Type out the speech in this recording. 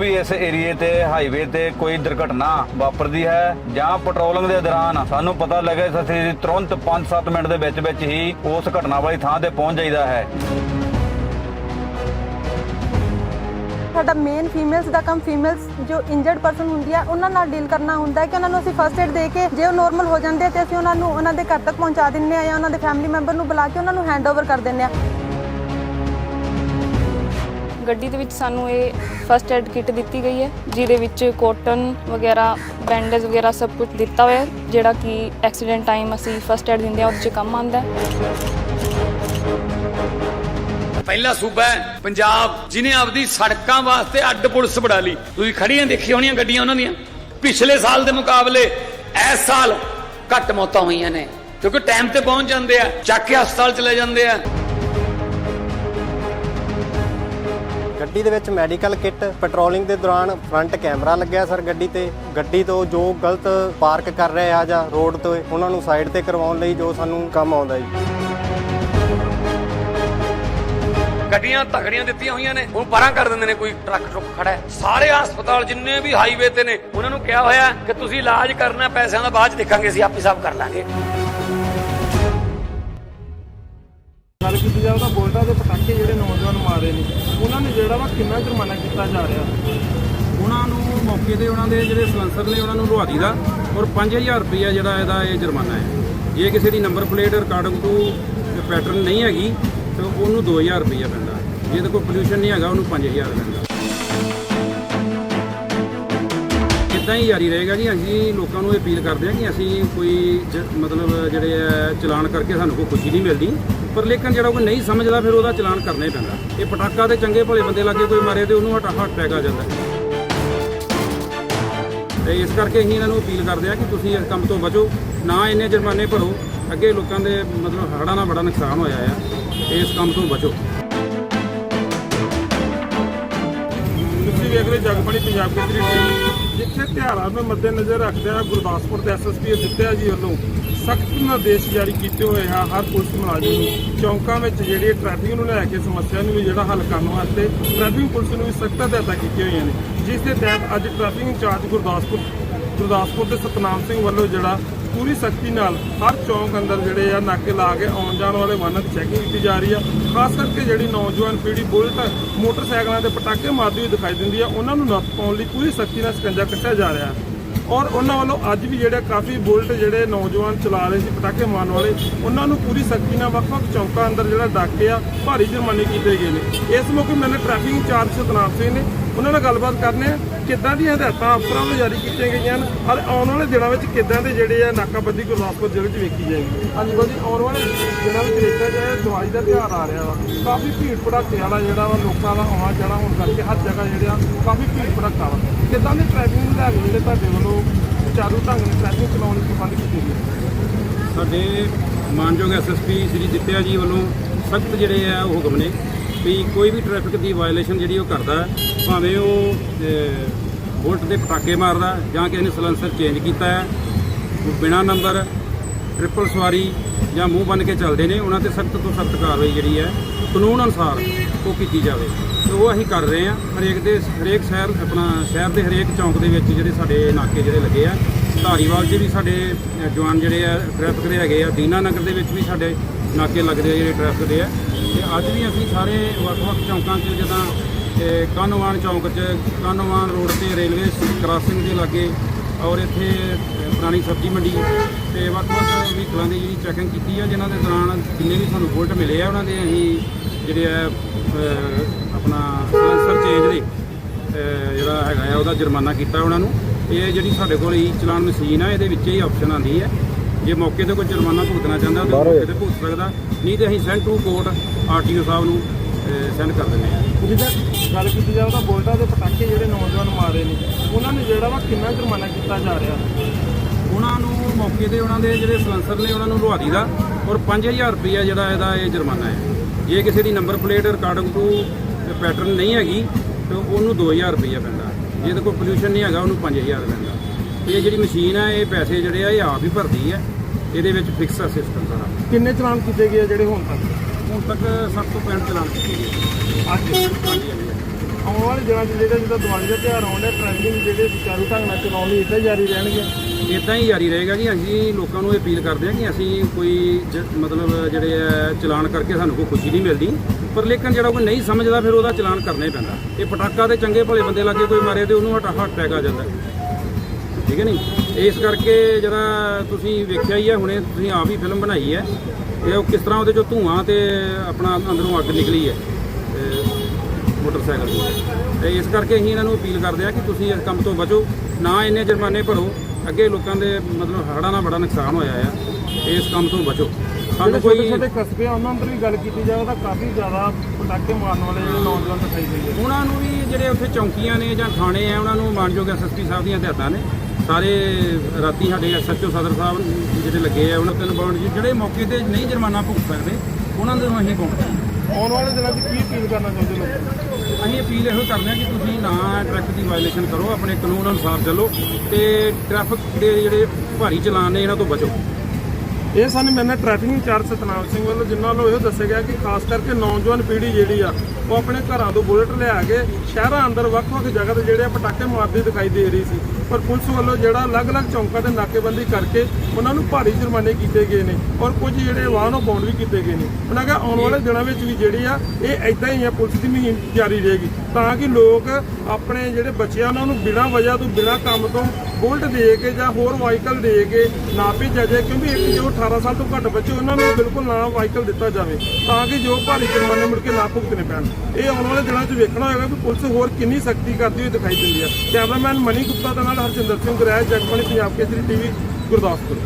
ਵੀ ਇਸ ਏਰੀਏ ਤੇ ਹਾਈਵੇ ਤੇ ਕੋਈ ਦੁਰਘਟਨਾ ਵਾਪਰਦੀ ਹੈ ਜਾਂ ਪੈਟਰੋਲਿੰਗ ਦੇ ਦੌਰਾਨ ਸਾਨੂੰ ਪਤਾ ਲੱਗੇ ਅਸੀਂ ਤੁਰੰਤ 5-7 ਮਿੰਟ ਦੇ ਵਿੱਚ ਵਿੱਚ ਹੀ ਉਸ ਘਟਨਾ ਵਾਲੀ ਥਾਂ ਤੇ ਪਹੁੰਚ ਜਾਈਦਾ ਹੈ। ਸਾਡਾ ਮੇਨ ਫੀਮੇਲਸ ਦਾ ਕੰਮ ਫੀਮੇਲਸ ਜੋ ਇੰਜਰਡ ਪਰਸਨ ਹੁੰਦੀ ਆ, ਉਹਨਾਂ ਨਾਲ ਡੀਲ ਕਰਨਾ ਹੁੰਦਾ ਹੈ ਕਿ ਉਹਨਾਂ ਨੂੰ ਅਸੀਂ ਫਰਸਟ ਏਡ ਦੇ ਕੇ ਜੇ ਉਹ ਨੋਰਮਲ ਹੋ ਜਾਂਦੇ ਤੇ ਅਸੀਂ ਉਹਨਾਂ ਨੂੰ ਉਹਨਾਂ ਦੇ ਘਰ ਤੱਕ ਪਹੁੰਚਾ ਦਿੰਨੇ ਆ ਜਾਂ ਉਹਨਾਂ ਦੇ ਫੈਮਿਲੀ ਮੈਂਬਰ ਨੂੰ ਬੁਲਾ ਕੇ ਉਹਨਾਂ ਨੂੰ ਹੈਂਡਓਵਰ ਕਰ ਦਿੰਨੇ ਆ। ਗੱਡੀ ਦੇ ਵਿੱਚ ਸਾਨੂੰ ਇਹ ਫਸਟ ਐਡ ਕਿੱਟ ਦਿੱਤੀ ਗਈ ਹੈ, ਜਿਹਦੇ ਵਿੱਚ ਕੋਟਨ ਵਗੈਰਾ ਬੈਂਡੇਜ ਵਗੈਰਾ ਸਭ ਕੁਝ ਦਿੱਤਾ ਹੋਇਆ ਹੈ, ਜਿਹੜਾ ਕਿ ਐਕਸੀਡੈਂਟ ਟਾਈਮ ਅਸੀਂ ਫਸਟ ਐਡ ਦਿੰਦੇ ਆ ਉਹਦੇ 'ਚ ਕੰਮ ਆਉਂਦਾ ਪਹਿਲਾ ਸੂਬਾ ਹੈ, ਪੰਜਾਬ ਜਿਨੇ ਆਪਦੀ ਸੜਕਾਂ ਵਾਸਤੇ ਅੱਡ ਪੁਲਿਸ ਬਣਾ ਲਈ। ਤੁਸੀਂ ਖੜੀਆਂ ਦੇਖੀ ਹੋਣੀਆਂ ਗੱਡੀਆਂ ਉਹਨਾਂ ਦੀਆਂ? ਪਿਛਲੇ ਸਾਲ ਦੇ ਮੁਕਾਬਲੇ ਇਸ ਸਾਲ ਘੱਟ ਮੌਤਾਂ ਹੋਈਆਂ ਨੇ, ਕਿਉਂਕਿ ਟਾਈਮ ਤੇ ਪਹੁੰਚ ਜਾਂਦੇ ਆ, ਚੱਕ ਕੇ ਹਸਪਤਾਲ ਚਲੇ ਜਾਂਦੇ ਆ। ਗੱਡੀ ਦੇ ਵਿੱਚ ਮੈਡੀਕਲ ਕਿੱਟ ਪੈਟਰੋਲਿੰਗ ਦੇ ਦੌਰਾਨ ਫਰੰਟ ਕੈਮਰਾ ਲੱਗਿਆ ਸਰ ਗੱਡੀ ਤੇ। ਗੱਡੀ ਤੋਂ ਜੋ ਗਲਤ ਪਾਰਕ ਕਰ ਰਹੇ ਆ ਜਾਂ ਰੋਡ ਤੋਂ, ਉਹਨਾਂ ਨੂੰ ਸਾਈਡ ਤੇ ਕਰਵਾਉਣ ਲਈ ਜੋ ਸਾਨੂੰ ਕੰਮ ਆਉਂਦਾ ਜੀ। ਗੱਡੀਆਂ ਤਗੜੀਆਂ ਦਿੱਤੀਆਂ ਹੋਈਆਂ ਨੇ, ਹੁਣ ਪਰਾਂ ਕਰ ਦਿੰਦੇ ਨੇ ਕੋਈ ਟਰੱਕ ਟਰੁੱਕ ਖੜਾ ਹੈ। ਸਾਰੇ ਹਸਪਤਾਲ ਜਿੰਨੇ ਵੀ ਹਾਈਵੇ ਤੇ ਨੇ, ਉਹਨਾਂ ਨੂੰ ਕਿਹਾ ਹੋਇਆ ਕਿ ਤੁਸੀਂ ਇਲਾਜ ਕਰਨਾ, ਪੈਸਿਆਂ ਦਾ ਬਾਅਦ ਚ ਦੇਖਾਂਗੇ, ਅਸੀਂ ਆਪੇ ਸਭ ਕਰ ਲਾਂਗੇ। ਗੱਲ ਕੀਤੀ ਜਾਵੇ ਤਾਂ ਬੋਲਟਾਂ ਦੇ ਪਟਾਕੇ ਜਿਹੜੇ ਨੌਜਵਾਨ ਮਾਰੇ ਨੇ, ਉਹਨਾਂ ਨੇ ਜਿਹੜਾ ਵਾ ਕਿੰਨਾ ਜੁਰਮਾਨਾ ਕੀਤਾ ਜਾ ਰਿਹਾ? ਉਹਨਾਂ ਨੂੰ ਮੌਕੇ ਤੇ ਉਹਨਾਂ ਦੇ ਜਿਹੜੇ ਸਲੈਂਸਰ ਨੇ, ਉਹਨਾਂ ਨੂੰ ਲੁਹਾ ਦੀਦਾ ਔਰ 5000 ਰੁਪਈਆ ਜਿਹੜਾ ਇਹਦਾ ਇਹ ਜੁਰਮਾਨਾ ਹੈ। ਜੇ ਕਿਸੇ ਦੀ number plate recording to pattern ਨਹੀਂ ਹੈਗੀ, ਤਾਂ ਉਹਨੂੰ 2000 ਰੁਪਈਆ ਪੈਂਦਾ। ਜੇ ਤਾਂ ਕੋਈ ਪੋਲੂਸ਼ਨ ਨਹੀਂ ਹੈਗਾ, ਉਹਨੂੰ 5000 ਪੈਂਦਾ। ਇਦਾਂ ਹੀ ਜਾਰੀ ਰਹੇਗਾ ਜੀ। ਅਸੀਂ ਲੋਕਾਂ ਨੂੰ ਇਹ ਅਪੀਲ ਕਰਦੇ ਹਾਂ ਕਿ ਅਸੀਂ ਕੋਈ ਜ- ਮਤਲਬ ਜਿਹੜੇ ਹੈ ਚਲਾਨ ਕਰਕੇ ਸਾਨੂੰ ਕੋਈ ਖੁਸ਼ੀ ਨਹੀਂ ਮਿਲਦੀ। ਪਰ ਲੇਕਿਨ ਜਿਹੜਾ ਕੋਈ ਨਹੀਂ ਸਮਝਦਾ, ਫਿਰ ਉਹਦਾ ਚਲਾਨ ਕਰਨਾ ਹੀ ਪੈਂਦਾ। ਇਹ ਪਟਾਕਾ ਤੇ ਚੰਗੇ ਭਲੇ ਬੰਦੇ ਲਾਗੇ ਕੋਈ ਮਾਰੇ ਤੇ ਉਹਨੂੰ ਹਟਾ, ਹਟ ਅਟੈਕ ਆ ਜਾਂਦਾ। ਤੇ ਇਸ ਕਰਕੇ ਅਸੀਂ ਇਹਨਾਂ ਨੂੰ ਅਪੀਲ ਕਰਦੇ ਹਾਂ ਕਿ ਤੁਸੀਂ ਇਸ ਕੰਮ ਤੋਂ ਬਚੋ। ਨਾ ਇੰਨੇ ਜੁਰਮਾਨੇ ਭਰੋ। ਅੱਗੇ ਲੋਕਾਂ ਦੇ ਮਤਲਬ ਹੜ੍ਹਾਂ ਨਾਲ ਬੜਾ ਨੁਕਸਾਨ ਹੋਇਆ ਆ। ਇਸ ਕੰਮ ਤੋਂ ਬਚੋ। ਵੇਖ ਰਹੇ ਜਗਬਾਣੀ ਪੰਜਾਬ ਕੇਸਰੀ ਟੀਵੀ ਜਿੱਥੇ ਤਿਉਹਾਰਾਂ ਨੂੰ ਮੱਦੇਨਜ਼ਰ ਰੱਖਦਿਆਂ ਗੁਰਦਾਸਪੁਰ ਦੇ ਐਸਐਸਪੀ ਦਿੱਤਿਆ ਜੀ ਵੱਲੋਂ ਸਖਤ ਨਿਰਦੇਸ਼ ਜਾਰੀ ਕੀਤੇ ਹੋਏ ਆ ਹਰ ਪੁਲਿਸ ਮੁਲਾਜ਼ਮ ਨੂੰ। ਚੌਂਕਾਂ ਵਿੱਚ ਜਿਹੜੀ ਟ੍ਰੈਫਿਕ ਨੂੰ ਲੈ ਕੇ ਸਮੱਸਿਆ ਨੂੰ ਵੀ ਜਿਹੜਾ ਹੱਲ ਕਰਨ ਵਾਸਤੇ ਟ੍ਰੈਫਿਕ ਪੁਲਿਸ ਨੂੰ ਵੀ ਸਖਤ ਹਦਾਇਤਾਂ ਕੀਤੀਆਂ ਹੋਈਆਂ ਨੇ। ਜਿਸ ਦੇ ਤਹਿਤ ਅੱਜ ਟ੍ਰੈਫਿਕ ਇੰਚਾਰਜ ਗੁਰਦਾਸਪੁਰ ਗੁਰਦਾਸਪੁਰ ਦੇ ਸਤਨਾਮ ਸਿੰਘ ਵੱਲੋਂ ਜਿਹੜਾ ਪੂਰੀ ਸਖਤੀ ਨਾਲ ਹਰ ਚੌਂਕ ਅੰਦਰ ਜਿਹੜੇ ਆ ਨਾਕੇ ਲਾ ਕੇ ਆਉਣ ਜਾਣ ਵਾਲੇ ਵਾਹਨਾਂ ਦੀ ਚੈਕਿੰਗ ਕੀਤੀ ਜਾ ਰਹੀ ਆ। ਖਾਸ ਕਰਕੇ ਜਿਹੜੀ ਨੌਜਵਾਨ ਪੀੜ੍ਹੀ ਬੁਲਟ, ਮੋਟਰਸਾਈਕਲਾਂ 'ਤੇ ਪਟਾਕੇ ਮਾਰਦੀ ਹੋਈ ਦਿਖਾਈ ਦਿੰਦੀ ਆ, ਉਹਨਾਂ ਨੂੰ ਨੱਥ ਪਾਉਣ ਲਈ ਪੂਰੀ ਸਖਤੀ ਨਾਲ ਸਕੰਜਾ ਕੱਸਿਆ ਜਾ ਰਿਹਾ। ਔਰ ਉਹਨਾਂ ਵੱਲੋਂ ਅੱਜ ਵੀ ਜਿਹੜੇ ਕਾਫੀ ਬੁਲਟ ਜਿਹੜੇ ਨੌਜਵਾਨ ਚਲਾ ਰਹੇ ਸੀ, ਪਟਾਕੇ ਮਾਰਨ ਵਾਲੇ, ਉਹਨਾਂ ਨੂੰ ਪੂਰੀ ਸਖਤੀ ਨਾਲ ਵੱਖ-ਵੱਖ ਚੌਂਕਾਂ ਅੰਦਰ ਜਿਹੜਾ ਡਾਕੇ ਆ, ਭਾਰੀ ਜੁਰਮਾਨੇ ਕੀਤੇ ਗਏ ਨੇ। ਇਸ ਮੌਕੇ ਮੈਨੂੰ ਟ੍ਰੈਫਿਕ ਇੰਚਾਰਜ ਸਤਨਾਮ ਸਿੰਘ ਨੇ ਉਹਨਾਂ ਨਾਲ ਗੱਲਬਾਤ ਕਰਨੇ ਆ, ਕਿੱਦਾਂ ਦੀਆਂ ਹਦਾਇਤਾਂ ਅਫਸਰਾਂ ਵੱਲੋਂ ਜਾਰੀ ਕੀਤੀਆਂ ਗਈਆਂ ਹਨ ਔਰ ਆਉਣ ਵਾਲੇ ਦਿਨਾਂ ਵਿੱਚ ਕਿੱਦਾਂ ਦੇ ਜਿਹੜੇ ਆ ਨਾਕਾਬੰਦੀ ਗੁਰਦਾਸਪੁਰ ਜ਼ਿਲ੍ਹੇ 'ਚ ਵੇਖੀ ਜਾਏਗੀ। ਹਾਂਜੀ ਬਾਜੀ ਆਉਣ ਵਾਲੇ ਦਿਨਾਂ ਵਿੱਚ ਦੇਖਿਆ ਜਾਏ, ਦਿਵਾਲੀ ਦਾ ਤਿਉਹਾਰ ਆ ਰਿਹਾ ਵਾ। ਕਾਫੀ ਭੀੜ ਭੜਾਕੇ ਵਾਲਾ ਜਿਹੜਾ ਵਾ, ਲੋਕਾਂ ਦਾ ਆਉਣਾ ਜਾਣਾ ਹੋਣ ਕਰਕੇ ਹਰ ਜਗ੍ਹਾ ਜਿਹੜਾ ਆ, ਕਾਫੀ ਭੀੜ ਭੜਾਕਾ ਵਾ। ਕਿੱਦਾਂ ਦੇ ਟ੍ਰੈਫਿਕ ਨੂੰ ਲੈ ਜਿਹੜੇ ਤੁਹਾਡੇ ਵੱਲੋਂ ਚਾਰੂ ਢੰਗ ਨਾਲ ਟ੍ਰੈਫਿਕ ਚਲਾਉਣ ਦੀ ਪ੍ਰਬੰਧ ਕੀਤੀ ਗਈ ਸਾਡੇ ਮਾਨਯੋਗ ਐਸਐਸਪੀ ਸ੍ਰੀ ਜਿੱਤਿਆ ਜੀ ਵੱਲੋਂ ਸਖਤ ਜਿਹੜੇ ਆ ਉਹ ਹੁਕਮ ਨੇ ਵੀ ਕੋਈ ਵੀ ਟ੍ਰੈਫਿਕ ਦੀ ਵਾਇਓਲੇਸ਼ਨ ਜਿਹੜੀ ਉਹ ਕਰਦਾ ਭਾਵੇਂ ਉਹ ਅਹ, ਬੁਲਟ ਦੇ ਪਟਾਕੇ ਮਾਰਦਾ ਜਾਂ ਕਿਸੇ ਨੇ ਸਲੈਂਸਰ ਚੇਂਜ ਕੀਤਾ ਹੈ ਬਿਨਾ ਨੰਬਰ ਟ੍ਰਿਪਲ ਸਵਾਰੀ ਜਾਂ ਮੂੰਹ ਬੰਨ ਕੇ ਚੱਲਦੇ ਨੇ ਉਹਨਾਂ ਤੇ ਸਖਤ ਤੋਂ ਸਖਤ ਕਾਰਵਾਈ ਜਿਹੜੀ ਹੈ ਕਾਨੂੰਨ ਅਨੁਸਾਰ ਉਹ ਕੀਤੀ ਜਾਵੇ। ਤੇ ਉਹ ਅਸੀਂ ਕਰ ਰਹੇ ਹਾਂ। ਹਰੇਕ ਦੇ, ਹਰੇਕ ਸ਼ਹਿਰ, ਆਪਣਾ ਸ਼ਹਿਰ ਦੇ ਹਰੇਕ ਚੌਂਕ ਦੇ ਵਿੱਚ ਜਿਹੜੇ ਸਾਡੇ ਨਾਕੇ ਜਿਹੜੇ ਲੱਗੇ ਆ, ਧਾਰੀਵਾਲ 'ਚ ਵੀ ਸਾਡੇ ਜਵਾਨ ਜਿਹੜੇ ਆ ਟ੍ਰੈਫਿਕ ਦੇ ਹੈਗੇ ਆ। ਦੀਨਾ ਨਗਰ ਦੇ ਵਿੱਚ ਵੀ ਸਾਡੇ ਨਾਕੇ ਲੱਗਦੇ ਆ ਜਿਹੜੇ ਟ੍ਰੈਫਿਕ ਦੇ ਆ। ਤੇ ਅੱਜ ਵੀ ਅਸੀਂ ਸਾਰੇ ਵੱਖ-ਵੱਖ ਚੌਂਕਾਂ 'ਚ ਜਿੱਦਾਂ, ਤੇ ਕਾਨੋਵਾਨ ਚੌਂਕ 'ਚ, ਕਾਨੋਵਾਨ ਰੋਡ ਤੇ ਰੇਲਵੇ ਕ੍ਰਾਸਿੰਗ ਦੇ ਲਾਗੇ ਔਰ ਇੱਥੇ ਪੁਰਾਣੀ ਸਬਜ਼ੀ ਮੰਡੀ ਤੇ ਵੱਖ-ਵੱਖ ਵਹੀਕਲਾਂ ਦੀ ਜਿਹੜੀ ਚੈਕਿੰਗ ਕੀਤੀ ਆ, ਜਿਨ੍ਹਾਂ ਦੇ ਦੌਰਾਨ ਜਿੰਨੇ ਵੀ ਸਾਨੂੰ ਬੁਲਟ ਮਿਲੇ ਆ, ਉਹਨਾਂ ਦੇ ਅਸੀਂ ਜਿਹੜੇ ਅ, ਆਪਣਾ ਸਲੈਂਸਰ ਚੇਂਜ ਦੇ ਜਿਹੜਾ ਹੈਗਾ ਆ ਉਹਦਾ ਜੁਰਮਾਨਾ ਕੀਤਾ ਉਹਨਾਂ ਨੂੰ। ਇਹ ਜਿਹੜੀ ਸਾਡੇ ਕੋਲ ਹੀ ਚਲਾਨ ਮਸ਼ੀਨ ਆ ਇਹਦੇ ਵਿੱਚ ਹੀ ਆਪਸ਼ਨ ਆਉਂਦੀ ਹੈ। ਜੇ ਮੌਕੇ ਤੇ ਕੋਈ ਜੁਰਮਾਨਾ ਭੁਗਤਣਾ ਚਾਹੁੰਦਾ ਤਾਂ ਮੌਕੇ ਤੇ ਭੁਗਤ ਸਕਦਾ। ਨਹੀਂ ਤੇ ਅਸੀਂ ਸੈਂਡ ਟੂ ਕੋਰਟ ਆਰਟੀਓ ਸਾਹਿਬ ਨੂੰ ਸੈਂਡ ਕਰ ਦਿੰਦੇ ਆ ਜਿੱਦਾਂ ਗੱਲ ਕੀਤੀ ਜਾਵੇ ਤਾਂ ਬੋਲਟਾਂ ਦੇ ਪਟਾਕੇ ਜਿਹੜੇ ਨੌਜਵਾਨ ਮਾਰੇ ਨੇ ਉਹਨਾਂ ਨੇ ਜਿਹੜਾ ਵਾ ਕਿੰਨਾ ਜੁਰਮਾਨਾ ਕੀਤਾ ਜਾ ਰਿਹਾ? ਉਹਨਾਂ ਨੂੰ ਮੌਕੇ ਤੇ ਉਹਨਾਂ ਦੇ ਜਿਹੜੇ ਸਲੈਂਸਰ ਨੇ ਉਹਨਾਂ ਨੂੰ ਲੁਹਾ ਦੀਦਾ ਔਰ 5000 ਰੁਪਈਆ ਜਿਹੜਾ ਇਹਦਾ ਇਹ ਜੁਰਮਾਨਾ ਹੈ। ਜੇ ਕਿਸੇ ਦੀ ਨੰਬਰ ਪਲੇਟ ਰਿਕਾਰਡਿੰਗ ਤੋਂ ਪੈਟਰਨ ਨਹੀਂ ਹੈਗੀ ਤਾਂ ਉਹਨੂੰ 2000 ਰੁਪਈਆ ਪੈਂਦਾ। ਜੇ ਇਹਦੇ ਕੋਲ ਪੋਲੂਸ਼ਨ ਨਹੀਂ ਹੈਗਾ ਉਹਨੂੰ 5000 ਪੈਂਦਾ। ਇਹ ਜਿਹੜੀ ਮਸ਼ੀਨ ਹੈ ਇਹ ਪੈਸੇ ਜਿਹੜੇ ਆ ਇਹ ਆਪ ਹੀ ਭਰਦੀ ਹੈ ਇਹਦੇ ਵਿੱਚ ਫਿਕਸ ਸਿਸਟਮ ਸਾਰਾ। ਕਿੰਨੇ ਚਲਾਨ ਕੀਤੇ ਗਏ ਆ ਜਿਹੜੇ ਹੁਣ ਤੱਕ? ਹੁਣ ਤੱਕ 60 ਤੋਂ 65 ਚਲਾਨ ਕੀਤੇ ਗਏ। ਆਉਣ ਵਾਲੇ ਦਿਨਾਂ 'ਚ ਜਿਹੜੇ ਜਿੱਦਾਂ ਦੀਵਾਲੀ ਦਾ ਤਿਉਹਾਰ ਆਉਣ ਡਿਆ ਟ੍ਰੈਫਿਕ ਜਿਹੜੇ ਸੁਚਾਰੂ ਢੰਗ ਨਾਲ ਚਲਾਉਣ ਲਈ ਇੱਦਾਂ ਜਾਰੀ ਰਹਿਣਗੇ। ਇਦਾਂ ਹੀ ਜਾਰੀ ਰਹੇਗਾ ਜੀ ਅਸੀਂ ਲੋਕਾਂ ਨੂੰ ਇਹ ਅਪੀਲ ਕਰਦੇ ਹਾਂ ਕਿ ਅਸੀਂ ਕੋਈ ਜ- ਮਤਲਬ ਜਿਹੜੇ ਆ ਚਲਾਨ ਕਰਕੇ ਸਾਨੂੰ ਕੋਈ ਖੁਸ਼ੀ ਨਹੀਂ ਮਿਲਦੀ। ਪਰ ਲੇਕਿਨ ਜਿਹੜਾ ਕੋਈ ਨਹੀਂ ਸਮਝਦਾ ਫਿਰ ਉਹਦਾ ਚਲਾਨ ਕਰਨਾ ਹੀ ਪੈਂਦਾ। ਇਹ ਪਟਾਕਾ ਤੇ ਚੰਗੇ ਭਲੇ ਬੰਦੇ ਲਾਗੇ ਕੋਈ ਮਾਰੇ ਤੇ ਉਹਨੂੰ ਹਟ ਹਾਰਟ ਆ ਜਾਂਦਾ। ਠੀਕ ਹੈ ਨਹੀਂ ਇਸ ਕਰਕੇ ਜਿਹੜਾ ਤੁਸੀਂ ਵੇਖਿਆ ਹੀ ਹੈ ਹੁਣੇ ਤੁਸੀਂ ਆਪ ਹੀ ਫਿਲਮ ਬਣਾਈ ਹੈ। ਇਹ ਉਹ ਕਿਸ ਤਰ੍ਹਾਂ ਉਹਦੇ ਚੋਂ ਧੂਆਂ ਤੇ ਆਪਣਾ ਅੰਦਰੋਂ ਅੱਗ ਨਿਕਲੀ ਹੈ ਮੋਟਰਸਾਈਕਲ ਦੀ ਤੇ ਇਸ ਕਰਕੇ ਅਸੀਂ ਇਹਨਾਂ ਨੂੰ ਅਪੀਲ ਕਰਦੇ ਆ ਕਿ ਤੁਸੀਂ ਇਸ ਕੰਮ ਤੋਂ ਬਚੋ, ਨਾ ਇੰਨੇ ਜੁਰਮਾਨੇ ਭਰੋ। ਅੱਗੇ ਲੋਕਾਂ ਦੇ ਮਤਲਬ ਹੜ੍ਹਾਂ ਨਾਲ ਬੜਾ ਨੁਕਸਾਨ ਹੋਇਆ ਆ। ਇਸ ਕੰਮ ਤੋਂ ਬਚੋ। ਸਾਨੂੰ ਕੋਈ ਛੋਟੇ ਕਸਬੇ ਆ ਉਹਨਾਂ ਅੰਦਰ ਵੀ ਗੱਲ ਕੀਤੀ ਜਾਵੇ ਤਾਂ ਕਾਫੀ ਜ਼ਿਆਦਾ ਪਟਾਕੇ ਮਾਰਨ ਵਾਲੇ ਜਿਹੜੇ ਨੌਜਵਾਨ ਦਿਖਾਈ ਦਿੰਦੇ ਆ। ਉਹਨਾਂ ਨੂੰ ਵੀ ਜਿਹੜੇ ਉੱਥੇ ਚੌਂਕੀਆਂ ਨੇ ਜਾਂ ਥਾਣੇ ਆ ਉਹਨਾਂ ਨੂੰ ਮਾਨਯੋਗ ਐਸਐਸਪੀ ਸਾਹਿਬ ਦੀਆਂ ਹਦਾਇਤਾਂ ਨੇ। ਸਾਰੇ ਰਾਤੀ ਸਾਡੇ ਐਸਐਚਓ ਸਦਰ ਸਾਹਿਬ ਜਿਹੜੇ ਲੱਗੇ ਆ ਉਹਨਾਂ ਤਿੰਨ ਬਾਉਂਡ ਜਿਹੜੇ ਮੌਕੇ ਤੇ ਨਹੀਂ ਜੁਰਮਾਨਾ ਭੁਗਤ ਸਕਦੇ ਉਹਨਾਂ ਨੂੰ ਅਸੀਂ ਪਾਉਂਦੇ ਆਉਣ ਵਾਲੇ ਦਿਨਾਂ 'ਚ ਕੀ ਅਪੀਲ ਕਰਨਾ ਚਾਹੁੰਦੇ ਲੋਕ? ਅਸੀਂ ਅਪੀਲ ਇਹੋ ਕਰਦੇ ਹਾਂ ਕਿ ਤੁਸੀਂ ਨਾ ਟ੍ਰੈਫਿਕ ਦੀ ਵਾਇਲੇਸ਼ਨ ਕਰੋ, ਆਪਣੇ ਕਾਨੂੰਨ ਅਨੁਸਾਰ ਚੱਲੋ ਤੇ ਟ੍ਰੈਫਿਕ ਦੇ ਜਿਹੜੇ ਭਾਰੀ ਚਲਾਨ ਨੇ, ਇਹਨਾਂ ਤੋਂ ਬਚੋ। ਇਹ ਸਾਨੂੰ ਮੈਨੇ ਟ੍ਰੈਫਿਕ ਇੰਚਾਰਜ ਸਤਨਾਮ ਸਿੰਘ ਵੱਲੋਂ ਜਿਨ੍ਹਾਂ ਨੂੰ ਇਹ ਦੱਸਿਆ ਗਿਆ ਕਿ ਖਾਸ ਕਰਕੇ ਨੌਜਵਾਨ ਪੀੜ੍ਹੀ ਜਿਹੜੀ ਆ, ਉਹ ਆਪਣੇ ਘਰਾਂ ਤੋਂ ਬੁਲਟ ਲਿਆ ਕੇ ਸ਼ਹਿਰਾਂ ਅੰਦਰ ਵੱਖ-ਵੱਖ ਜਗ੍ਹਾ ਤੇ ਜਿਹੜੇ ਆ ਪਟਾਕੇ ਮਾਰਦੀ ਦਿਖਾਈ ਦੇ ਰਹੀ ਸੀ। ਪਰ ਪੁਲਿਸ ਵੱਲੋਂ ਜਿਹੜਾ ਅਲੱਗ-ਅਲੱਗ ਚੌਂਕਾਂ ਤੇ ਨਾਕੇਬੰਦੀ ਕਰਕੇ ਉਹਨਾਂ ਨੂੰ ਭਾਰੀ ਜੁਰਮਾਨੇ ਕੀਤੇ ਗਏ ਨੇ ਔਰ ਕੁਝ ਜਿਹੜੇ ਵਾਹਨ ਉਹ ਬਾਉਂਡ ਵੀ ਕੀਤੇ ਗਏ ਨੇ। ਉਹਨਾਂ ਕਿਹਾ ਆਉਣ ਵਾਲੇ ਦਿਨਾਂ ਵਿੱਚ ਵੀ ਜਿਹੜੀ ਆ, ਇਹ ਐਦਾਂ ਹੀ ਆ, ਪੁਲਿਸ ਦੀ ਮੁਹਿੰਮ ਜਾਰੀ ਰਹੇਗੀ ਤਾਂ ਕਿ ਲੋਕ ਆਪਣੇ ਜਿਹੜੇ ਬੱਚਿਆਂ ਉਹਨਾਂ ਨੂੰ ਬਿਨਾਂ ਵਜ੍ਹਾ ਤੋਂ, ਬਿਨਾਂ ਕੰਮ ਤੋਂ ਬੁਲਟ ਦੇ ਕੇ ਜਾਂ ਹੋਰ ਵਾਹੀਕਲ ਦੇ ਕੇ ਨਾ ਭੇਜਿਆ ਜਾਏ, ਕਿਉਂਕਿ ਇੱਕ ਜੋ 18 ਸਾਲ ਤੋਂ ਘੱਟ ਬੱਚੇ, ਉਹਨਾਂ ਨੂੰ ਬਿਲਕੁਲ ਨਾ ਵਾਹੀਕਲ ਦਿੱਤਾ ਜਾਵੇ, ਤਾਂ ਕਿ ਜੋ ਭਾਰੀ ਜੁਰਮਾਨੇ ਮੁੜ ਕੇ ਨਾ ਭੁਗਤਣੇ ਪੈਣ। ਇਹ ਆਉਣ ਵਾਲੇ ਦਿਨਾਂ 'ਚ ਵੇਖਣਾ ਹੋਏਗਾ ਕਿ ਪੁਲਿਸ ਹੋਰ ਕਿੰਨੀ ਸਖਤੀ ਕਰਦੀ ਹੋਈ ਦਿਖਾਈ ਦਿੰਦੀ ਹੈ। ਕੈਮਰਾਮੈਨ ਮਨੀ ਗੁਪਤਾ ਦੇ ਨਾਲ ਹਰਜਿੰਦਰ ਸਿੰਘ ਗ੍ਰਹਿ ਜਗਬਾਣੀ ਪੰਜਾਬ ਕੇਸਰੀ ਟੀਵੀ, ਗੁਰਦਾਸਪੁਰ।